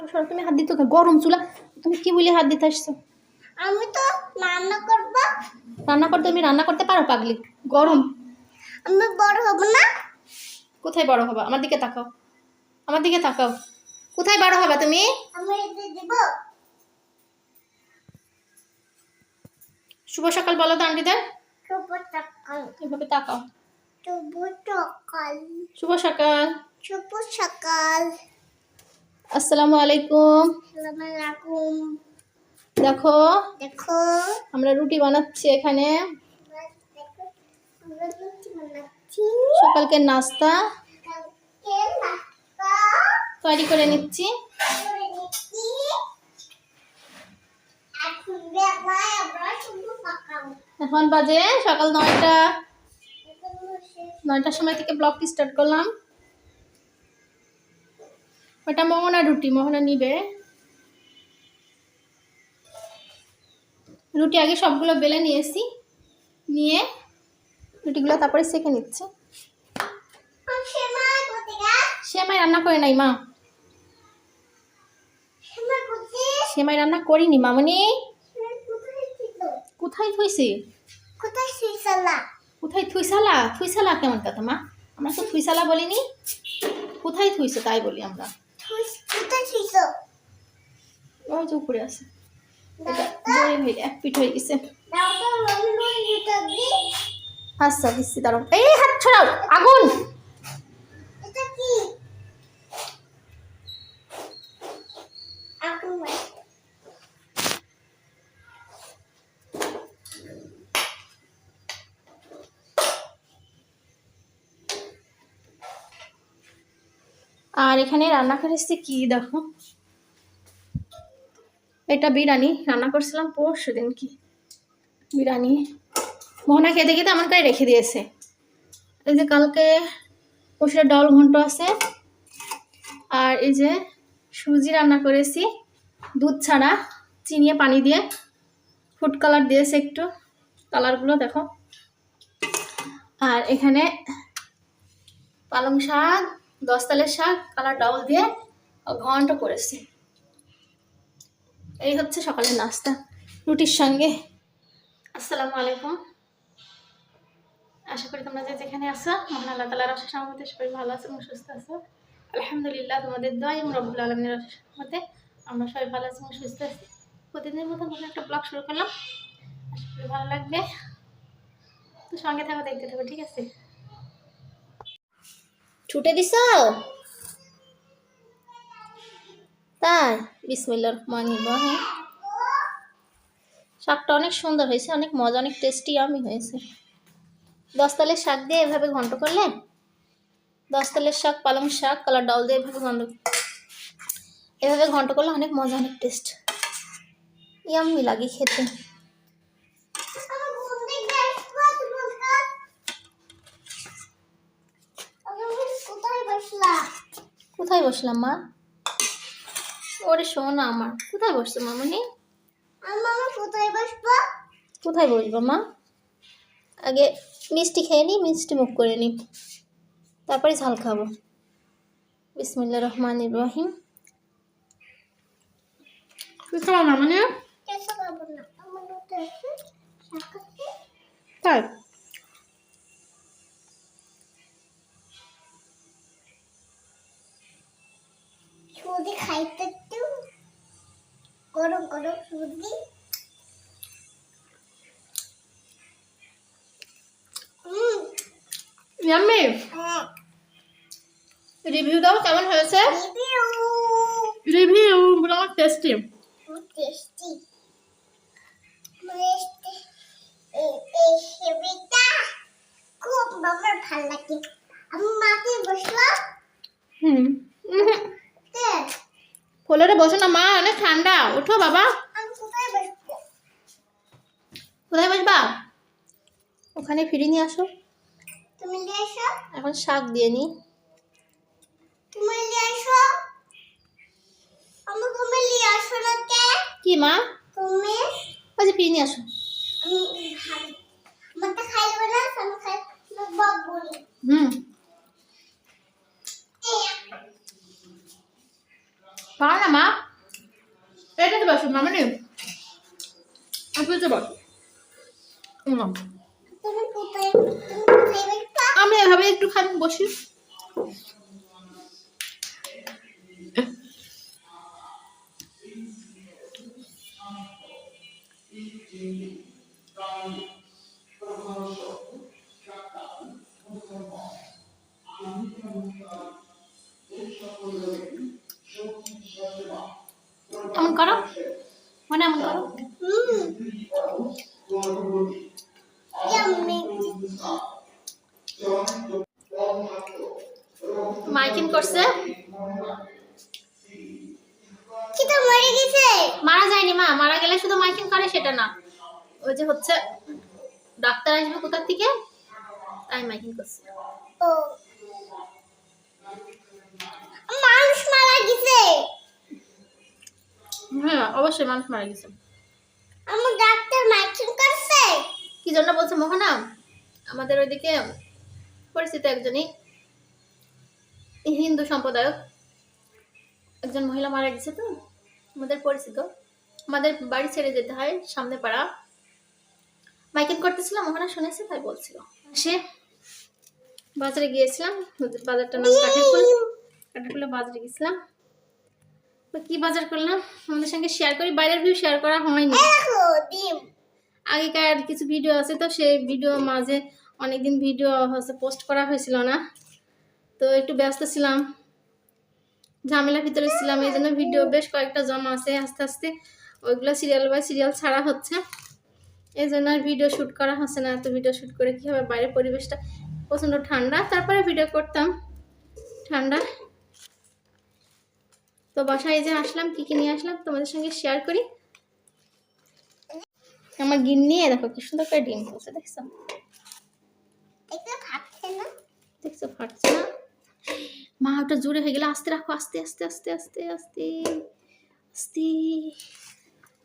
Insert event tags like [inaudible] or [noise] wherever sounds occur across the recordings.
সরো সরো তুমি হাত দিতে গরম চুলা তুমি কি বলে হাত দিতে আসছো? আমি তো রান্না করব। রান্না করতে তুমি রান্না করতে পারো পাগলি? গরম। আমি বড় হব না? কোথায় বড় হবা? আমার দিকে তাকাও। আমার দিকে তাকাও। কোথায় বড় হবা তুমি? আমি দিব। শুভ সকাল বলো তো আন্টিদের। শুভ সকাল। এভাবে তাকাও। শুভ সকাল। শুভ সকাল। শুভ সকাল। আসসালামু আলাইকুম। দেখো দেখো। আমরা রুটি বানাচ্ছি এখানে। সকালকে নাস্তা। তৈরি করে নিচ্ছি। এখন বাজে সকাল নয়টা। নয়টার সময় থেকে ব্লগটি স্টার্ট করলাম। ওটা মোহনা রুটি, মোহনা নিবে। রুটি আগে সবগুলো বেলে নিয়েছি, নিয়ে রুটিগুলো তারপরে সেঁকে নিচ্ছে। সেমাই রান্না করে নাই মা। সেমাই রান্না করিনি মামনি। কোথায় থুইছি? কোথায় শুয়েছিলা কোথায় থুইসালা থুইসালা কেমন কথা মা? আমরা তো থুইসালা বলিনি। কোথায় থুইছে তাই বলি আমরা। ওই যে উপরে আছে এক পিঠ হয়ে গেছে। আচ্ছা দিচ্ছি দাঁড়াও। এই হাত ছড়াও আগুন এটা কি আগুন আর এখানে রান্না করেছি কি দেখো? এটা বিরিয়ানি। রান্না করছিলাম পরশু দিন কি? বিরিয়ানি। মোহনা খেতে খেতে আমার কাছে রেখে দিয়েছে। এই যে কালকে পশুরের ডল ঘন্ট আছে। আর এই যে সুজি রান্না করেছি। দুধ ছাড়া চিনিয়ে পানি দিয়ে। ফুড কালার দিয়েছে একটু। কালারগুলো দেখো। আর এখানে পালং শাক দশতালের শাক, কালার ডাউল দিয়ে ঘন্ট করেছি। এই হচ্ছে সকালের নাস্তা, রুটির সঙ্গে। আসসালামু আলাইকুম। আশা করি তোমরা যে যেখানে আসো মহান আল্লাহ তালার অশেষ আমাদের সবাই ভালো আছো এবং সুস্থ আছো। আলহামদুলিল্লাহ, তোমাদের দয় এবং রব্বুল আলমিনের অশেষ মতে আমরা সবাই ভালো আছি এবং সুস্থ আছি। প্রতিদিনের মতো নতুন একটা ব্লগ শুরু করলাম। আশা করি ভালো লাগবে। তো সঙ্গে থাকো, দেখতে থাকো, ঠিক আছে? ছুটে দিছ তাই বিসমিল্লা রহমান রহিম। শাকটা অনেক সুন্দর হয়েছে, অনেক মজা, অনেক টেস্টি আমি হয়েছে। দশতালের শাক দিয়ে এভাবে ঘন্ট করলে? দশতালের শাক, পালং শাক, কালার ডাল দিয়ে এভাবে ঘন্ট এভাবে ঘন্ট করলে অনেক মজা, অনেক টেস্ট ইয়াম্মি লাগে খেতে আমার ঘুম থেকে আসব তোমার আমি কোথায় বসলা কোথায় বসলাম মা? ওরে শোনা আমার কোথায় বসছো মামনি? আমার কোথায় বসবো? কোথায় বসবো মা? আগে মিষ্টি খেয়ে নিই মিষ্টি মুখ করে নিই তারপরে ঝাল খাব। বিসমুল্লা রহমান ইব্রাহিম কোথায় কেসে হ্যাঁ রিভিউ দাও, কেমন হয়েছে? রিভিউ রিভিউ আমার টেস্টি টেস্টি খুব আমার ভালো লাগে আমি মাকে বসলাম হুম বসো না, মা, অনেক ঠান্ডা। ওঠো, বাবা। কোথায় বসবা? ওখানে ফিরে নিয়ে আসো। তুমি নিয়ে এসো। এখন শাক দিয়ে নি। তুমি নিয়ে এসো। আমি তুমি নিয়ে আসো না কে? কি মা? তুমি? নিয়ে আসো। খাইবে না আমি খাই। বাবু হুম। পাও না মা? এটাতে বসো মামা নেই বসো। তুমি কোথায়? তুমি কোথায়? বেটা আমি এভাবে একটুখানি বসি। করছে কি তো মরে গেছে? মারা যায়নি মা মারা গেলে শুধু মাইকিং করে সেটা না। ওই যে হচ্ছে ডাক্তার আসবে কোথার থেকে? তাই মাইকিং করছে। ও। মানুষ মারা গেছে। হ্যাঁ অবশ্যই মানুষ মারা গেছে। আমার ডাক্তার মাইকিং করছে? কি জন্য বলছে মোহনা? আমাদের ওইদিকে পরিচিত একজনই। হিন্দু সম্প্রদায়ক। একজন মহিলা মারা গেছে তো, আমাদের পরিচিত। আমাদের বাড়ি ছেড়ে যেতে হয় সামনে পাড়া। মাইকিং করতেছিলাম মোহনা শুনেছে, তাই বলছিল। সে বাজারে গিয়েছিলাম বাজারটার নাম কাঠেরপুল কাঠেরপুলে বাজারে গেছিলাম। কি বাজার করলাম? আমাদের সঙ্গে শেয়ার করি, বাইরের ভিউ শেয়ার করা হয়নি। আগেকার কিছু ভিডিও আছে তো, সেই ভিডিও মাঝে অনেকদিন ভিডিও হচ্ছে পোস্ট করা হয়েছিল না। তো একটু ব্যস্ত ছিলাম ঝামেলার ভিতরে ছিলাম এই জন্য ভিডিও বেশ কয়েকটা জমা আছে আস্তে আস্তে। ওইগুলো সিরিয়াল বাই সিরিয়াল ছাড়া হচ্ছে। এই জন্য আর ভিডিও শ্যুট করা হচ্ছে না এত ভিডিও শ্যুট করে কী হবে? বাইরের পরিবেশটা প্রচণ্ড ঠান্ডা। তারপরে ভিডিও করতাম ঠান্ডা। তো বাসায় এই যে আসলাম কী কী নিয়ে আসলাম তোমাদের সঙ্গে শেয়ার করি। আমার গিন নিয়ে দেখো কি সুন্দর করে ডিম করছে দেখছ? না? দেখছ ফাটছে না? ওটা জোরে হয়ে গেলে আস্তে রাখো আস্তে আস্তে আস্তে আস্তে আস্তে আস্তে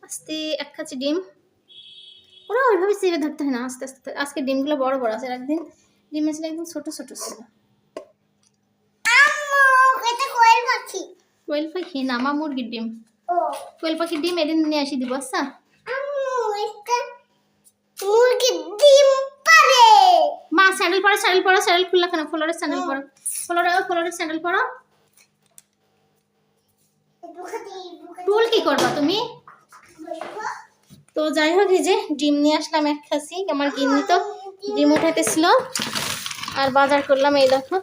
আস্তে এক কাছে ডিম। ওরা ওইভাবে চেপে ধরতে হয় না আস্তে আস্তে আজকে ডিমগুলো বড় বড় আছে। একদিন ডিম ছিল একদম ছোট ছোট ছিল। কোয়েল পাখি। পাখি নামা মুরগির ডিম। কোয়েল পাখির ডিম এদিন নিয়ে আসি দিব আচ্ছা আম্মু এটা মুরগি ডিম পারে মা স্যান্ডেল পরো স্যান্ডেল পরো স্যান্ডেল খুললা কেন? ফ্লোরের স্যান্ডেল পরো। ফ্লোরে ফ্লোরের স্যান্ডেল পরো। টুল কি করবা তুমি? তো যাই হোক এই যে ডিম নিয়ে আসলাম এক খাসি আমার গিন্নি তো। ডিম উঠাইতেছিল আর বাজার করলাম এই দেখো।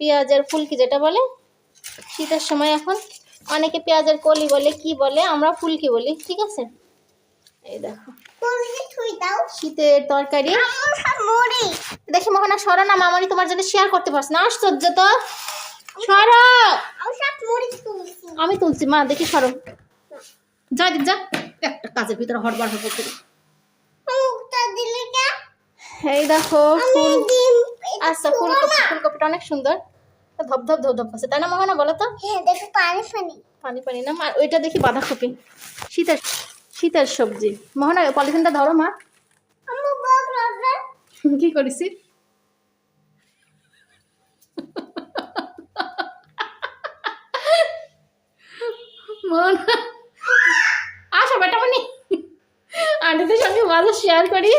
পেঁয়াজের ফুলকি যেটা বলে শীতের সময় এখন অনেকে পেঁয়াজের কলি বলে কি বলে আমরা ফুলকি বলি ঠিক আছে? এই দেখো। শীতের তরকারি। দেখি মোহনা, সরো না মামারি তোমার জন্য শেয়ার করতে পারছি না। আশ্চর্য তো। সরো। আমি তুলছি, মা, দেখি সরো। যা যা একটা কাজের ভিতরে হটবার হটবার করি এই দেখো, ফুল। আচ্ছা ফুলকপি ফুলকপিটা অনেক সুন্দর। ধপ ধপ ধপ ধপ আছে, তাই না মোহনা, বলো তো? দেখো পানি পানি পানি পানি না আর ওইটা দেখি বাঁধাকপি। শীতের শীতের সবজি। মোহনা, পলিথিনটা ধরো, মা। [laughs] কি করেছি? আসো বেটা মনি আন্টিদের সঙ্গে মজা শেয়ার করি।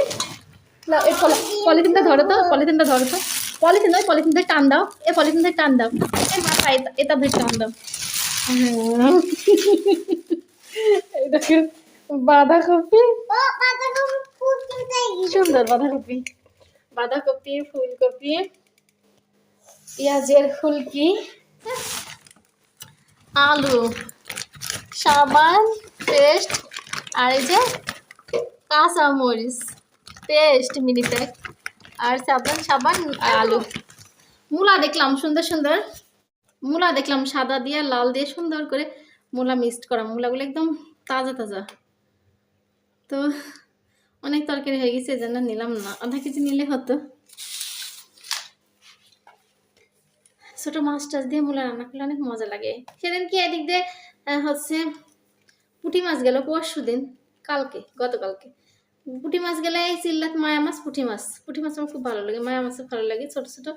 এই পলি- পলিথিনটা ধরো তো পলিথিনটা ধরো তো। পলিথিন নয় পলিথিন থেকে টান দাও। এ পলিথিন থেকে টান দাও। এ মাথা এটা- এটা ধরে টান দাও। বাঁধাকপি। সুন্দর বাঁধাকপি। বাঁধাকপি ফুলকপি, পেঁয়াজের ফুলকি, আলু, সাবান, পেস্ট, আর এই যে কাঁচা মরিচ পেস্ট প্যাক, আর সাবান সাবান আলু। মূলা দেখলাম, সুন্দর সুন্দর। মূলা দেখলাম, সাদা দিয়ে, লাল দিয়ে সুন্দর করে মূলা মিক্সড করা। মূলাগুলো একদম তাজা তাজা। তো অনেক তরকারি হয়ে গেছে, এজন্য নিলাম না। আধা কেজি নিলে হতো। ছোট মাছ টাছ দিয়ে মূলা রান্না করলে অনেক মজা লাগে। সেদিন কি এদিক দিয়ে হচ্ছে পুঁটি মাছ গেল পরশু দিন, কালকে, গতকালকে। পুঁটি মাছ গেলে এই চিল্লাত মায়া মাছ, পুঁটি মাছ। পুঁটি মাছ আমার খুব ভালো লাগে, মায়া মাছও ভালো লাগে, ছোট ছোট।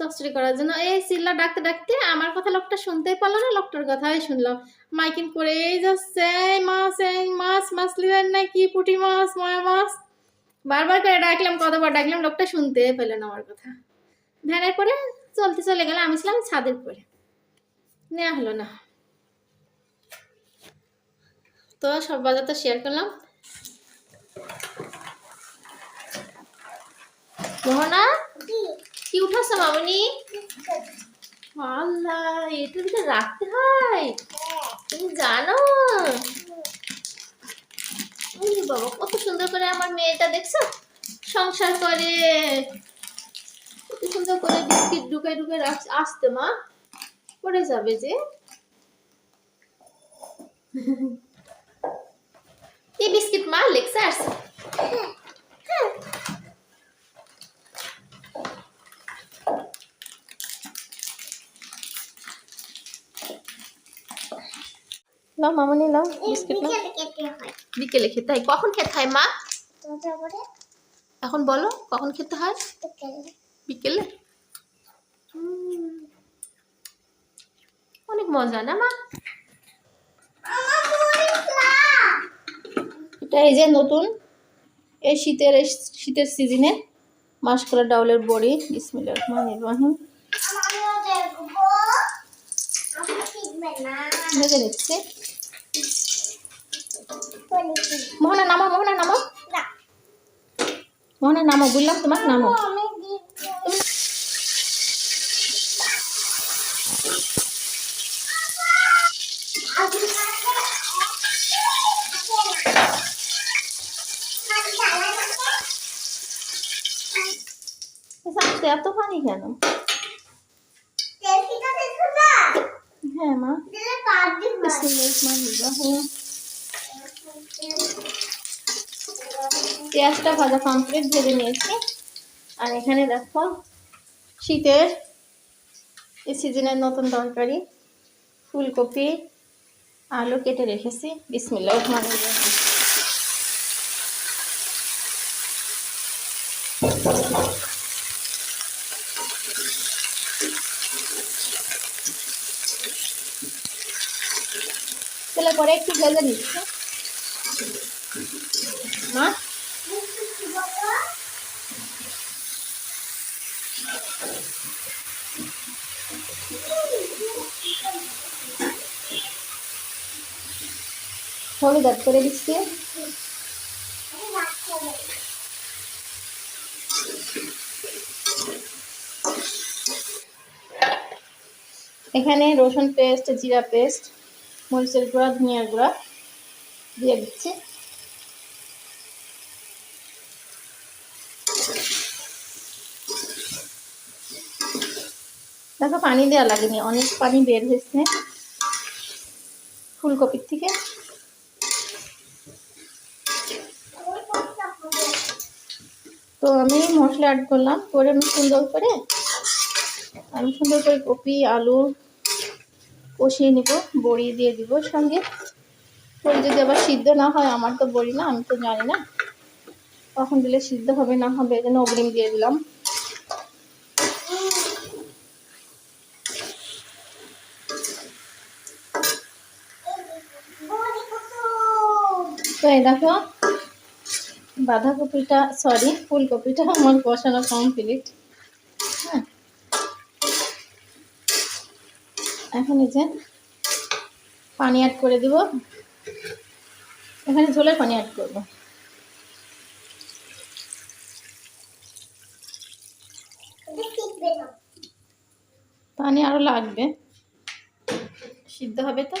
চচ্চড়ি করার জন্য, এই চিল্লা ডাকতে ডাকতে আমার কথা লোকটা শুনতেই পারল না, লোকটার কথাই শুনলো। মাইকিং করে এই যাচ্ছে, মাছ, এই মাছ মাছ লিবেন না কি পুঁটি মাছ, ময়া মাছ? বারবার করে ডাকলাম, কতবার ডাকলাম, লোকটা শুনতে পেল না আমার কথা। ভ্যানের পরে চলতে চলে গেল আমি ছিলাম ছাদের পরে নেওয়া হলো না। তো সব বাজার তো শেয়ার করলাম। মোহনা? কি উঠাছো মামনি? আল্লাহ এটার ভিতরে রাখতে হয়? তুমি জানো? বাবা কত সুন্দর করে আমার মেয়েটা দেখছ? সংসার করে। কত সুন্দর করে বিস্কিট ঢুকে ঢুকে রাখ আসতে মা। পড়ে যাবে যে। [laughs] এই বিস্কিট মা লেগছে আসছে লাও মামনি লাও বিস্কিট লাও বিকেলে হয়। খেতে হয়। কখন খেতে হয় মা? এখন বলো কখন খেতে হয়? বিকেলে। বিকেলে? অনেক মজা না মা? আমার এটা এই যে নতুন এই শীতের এই শীতের সিজনে মাসকলা ডাউলের বড়ি। বিসমিল্লাহির রহমানির রহিম আমিও দেখব আমি শিখবে না ভেজে নিচ্ছি মোহনা নামো মোহনা নামো। মোহনা নামো বললাম তোমার নামো। এত পানি কেন? হ্যাঁ মা। রহিম পেঁয়াজটা ভাজা কমপ্লিট ভেজে নিয়েছি। আর এখানে দেখো শীতের এই সিজনের নতুন তরকারি ফুলকপি আলু কেটে রেখেছি। বিসমিল্লাহ রহমান রহিম। তেলে পরে একটু ভেজে নিচ্ছি মা? হলুদ অ্যাড করে দিচ্ছি। এখানে রসুন পেস্ট, জিরা পেস্ট। মরিচের গুঁড়া, ধনিয়ার গুঁড়া দিয়ে দিচ্ছি। দেখো পানি দেওয়া লাগেনি, অনেক পানি বের হয়েছে ফুলকপির থেকে। তো আমি মশলা অ্যাড করলাম, করে আমি সুন্দর করে, আমি সুন্দর করে কপি, আলু কষিয়ে নিব বড়ি দিয়ে দিব সঙ্গে। বড়ি যদি আবার সিদ্ধ না হয়, আমার তো বড়ি না, আমি তো জানি না। কখন দিলে সিদ্ধ হবে, না হবে, এই জন্য অগ্রিম দিয়ে দিলাম। তো এই দেখো, বাঁধাকপিটা সরি ফুলকপিটা আমার কষানো কমপ্লিট এখন এই যে পানি অ্যাড করে দিব। এখানে ঝোলের পানি অ্যাড করব। পানি আরও লাগবে। সিদ্ধ হবে তো?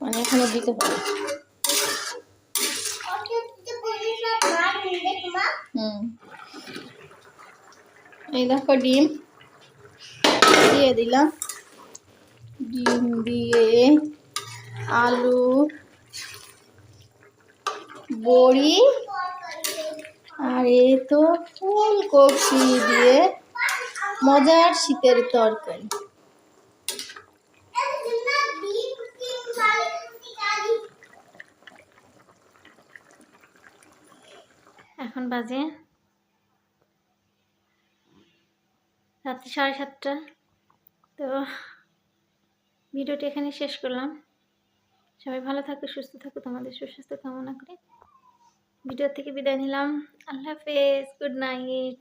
পানি এখনও দিতে হবে। হুম। এই দেখো ডিম। দিয়ে দিলাম। ডিম দিয়ে আলু, বড়ি, আর এই তো ফুলকপি দিয়ে মজার শীতের তরকারি। এখন বাজে রাত্রি সাড়ে সাতটা। তো ভিডিওটি এখানে শেষ করলাম। সবাই ভালো থাকো, সুস্থ থাকো, তোমাদের সুস্বাস্থ্য কামনা করে। ভিডিও থেকে বিদায় নিলাম। আল্লাহ হাফেজ, গুড নাইট।